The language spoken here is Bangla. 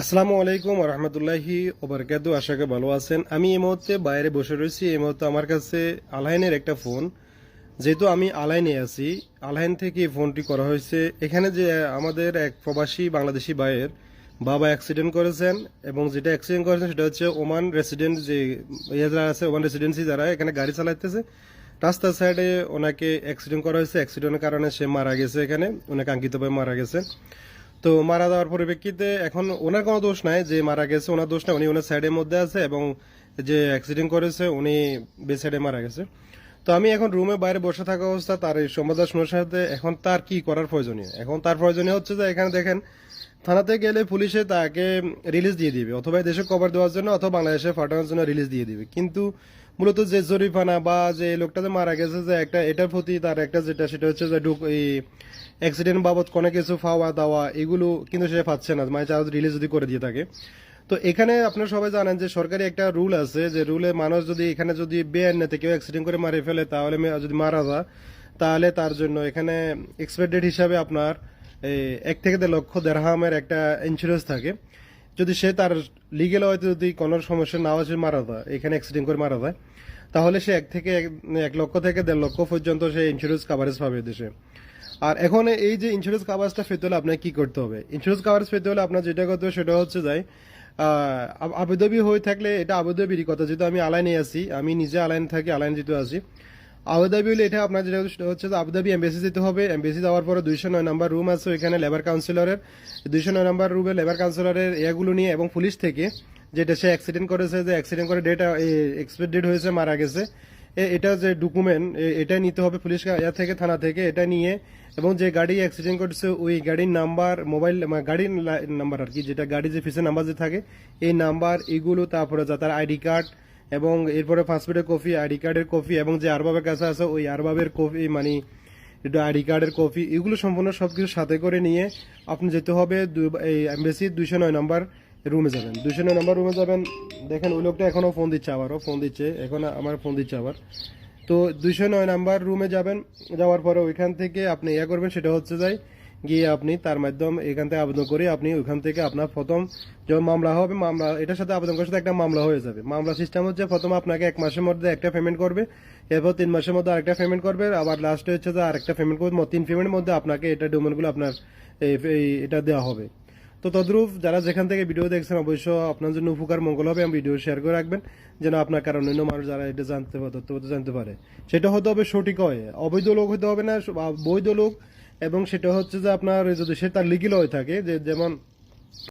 আসসালামু আলাইকুম রহমতুল্লাহি ওবরকাতু আশা করি ভালো আছেন। আমি এই মুহূর্তে বাইরে বসে রয়েছি। এই মুহূর্তে আমার কাছে আলাইনের একটা ফোন। যেহেতু আমি আলাইনে আছি আলাইন থেকে ফোনটি করা হয়েছে। এখানে যে আমাদের এক প্রবাসী বাংলাদেশি ভাইয়ের বাবা অ্যাক্সিডেন্ট করেছেন এবং যেটা অ্যাক্সিডেন্ট করেছেন সেটা হচ্ছে ওমান রেসিডেন্ট যে ইয়ে যারা আছে ওমান রেসিডেন্সি যারা এখানে গাড়ি চালাইতেছে রাস্তার সাইডে ওনাকে অ্যাক্সিডেন্ট করা হয়েছে। অ্যাক্সিডেন্টের কারণে সে মারা গেছে এখানে। উনি কাঙ্ক্ষিতভাবে মারা গেছে। তো মারা যাওয়ার পরিপ্রেক্ষিতে এখন ওনার কোনো দোষ নাই, যে মারা গেছে ওনার দোষ নাই, উনি ওনার সাইডের মধ্যে আছে এবং যে অ্যাক্সিডেন্ট করেছে উনি বে সাইডে মারা গেছে। তো আমি এখন রুমে বাইরে বসে থাকা অবস্থা, তার এই সমাধান শোনার সাথে এখন তার কি করার প্রয়োজনীয়? এখন তার প্রয়োজনীয় হচ্ছে যে এখানে দেখেন, থানাতে গেলে পুলিশে তাকে রিলিজ দিয়ে দিবে, অথবা দেশে কভার দেওয়ার জন্য অথবা বাংলাদেশে ফাটানোর জন্য রিলিজ দিয়ে দিবে। কিন্তু মূলত যে জরিফানা বা যে লোকটা যে মারা গেছে, যে একটা এটার প্রতি তার একটা যেটা, সেটা হচ্ছে যে ঢুক এই অ্যাক্সিডেন্ট বাবদ কোনো কিছু খাওয়া দাওয়া, এগুলো কিন্তু সে পাচ্ছে না। মানে চার্জ রিলিজ যদি করে দিয়ে থাকে। তো এখানে আপনারা সবাই জানেন যে সরকারি একটা রুল আছে যে রুলে মানুষ যদি এখানে যদি বেআইনেতে কেউ অ্যাক্সিডেন্ট করে মারে ফেলে, তাহলে যদি মারা যায়, তাহলে তার জন্য এখানে এক্সপেক্টেড হিসাবে আপনার এক থেকে দেড় লক্ষ দেড়হামের একটা ইন্স্যুরেন্স থাকে। যদি সে তার লিগেল হয়তো যদি কোনো সমস্যা না হয় মারা যায় এখানে অ্যাক্সিডেন্ট করে মারা যায় তাহলে সে এক থেকে এক- লক্ষ থেকে দেড় লক্ষ পর্যন্ত সে ইন্স্যুরেন্স কাভারেজ পাবে দেশে। আর এখন এই যে ইন্স্যুরেন্স কাভারেজটা পেতে হলে আপনাকে কি করতে হবে? ইন্স্যুরেন্স কাভারেজ পেতে হলে আপনার যেটা করতে হবে সেটা হচ্ছে যাই আহ, আবেদবি হয়ে থাকলে এটা আবেদবির কথা যেহেতু আমি আলাইনে আছি আমি নিজে আলাইন থাকি আলাইন যেহেতু আছি আবুধাবি হলে এটা আপনার যেটা হচ্ছে আবুধাবি এমবেসি যেতে হবে। এমবেসি যাওয়ার পরে দুইশো নয় নাম্বার রুম আছে, ওইখানে লেবার কাউন্সিলরের দুইশো নয় নাম্বার রুমে লেবার কাউন্সিলরের এগুলো নিয়ে এবং পুলিশ থেকে, যেটা সে অ্যাক্সিডেন্ট করেছে, যে অ্যাক্সিডেন্ট করে ডেট এক্সপায়ার ডেট হয়েছে, মারা গেছে। এটা যে ডকুমেন্ট এটা নিতে হবে পুলিশ ইয়া থেকে, থানা থেকে, এটা নিয়ে। এবং যে গাড়ি অ্যাক্সিডেন্ট করেছে, ওই গাড়ির নাম্বার মোবাইল গাড়ির নাম্বার আর কি, যেটা গাড়ি যে ফিসের নাম্বার যে থাকে, এই নাম্বার, এগুলো, তারপরে যা, তার আইডি কার্ড এবং এরপরে পাসপোর্টের কপি আইডি কার্ডের কপি এবং যে আরবাবের কাছে আছে, ওই আরবাবের কপি মানে আইডি কার্ডের কপি এগুলো সম্পূর্ণ সব কিছু সাথে করে নিয়ে আপনি যেতে হবে এই এমবেসি দুইশো নয় নম্বর রুমে যাবেন। দুইশো নয় নম্বর রুমে যাবেন, দেখেন ওই লোকটা এখনও ফোন দিচ্ছে আবারও ফোন দিচ্ছে, এখন আমার ফোন দিচ্ছে আবার। তো দুইশো নয় নাম্বার রুমে যাবেন, যাওয়ার পরে ওইখান থেকে আপনি ইয়ে করবেন, সেটা হচ্ছে যাই গিয়ে আপনি তার মাধ্যমে এখান থেকে আবেদন করে আপনি ওইখান থেকে আপনার প্রথম যখন মামলা হবে, মামলা, এটার সাথে আবেদন করার সাথে একটা মামলা হয়ে যাবে। মামলা সিস্টেম হচ্ছে প্রথম আপনাকে এক মাসের মধ্যে একটা পেমেন্ট করবে, এরপর তিন মাসের মধ্যে আরেকটা পেমেন্ট করবে, আবার লাস্টে হচ্ছে যে আরেকটা পেমেন্ট করবে তিন পেমেন্টের মধ্যে আপনাকে এটা ডকুমেন্টগুলো আপনার এটা দেওয়া হবে। তো তদ্রূপ যারা যেখান থেকে ভিডিও দেখছেন, অবশ্য আপনার জন্য উপকার, মঙ্গল হবে এবং ভিডিও শেয়ার করে রাখবেন, যেন আপনার কারণ অন্য মানুষ যারা এটা জানতে পারে তথ্য জানতে পারে। সেটা হতে হবে সঠিক হয় অবৈধ লোক হতে হবে না বৈধ লোক এবং সেটা হচ্ছে যে আপনার যদি সে তার লিগেল হয়ে থাকে যে যেমন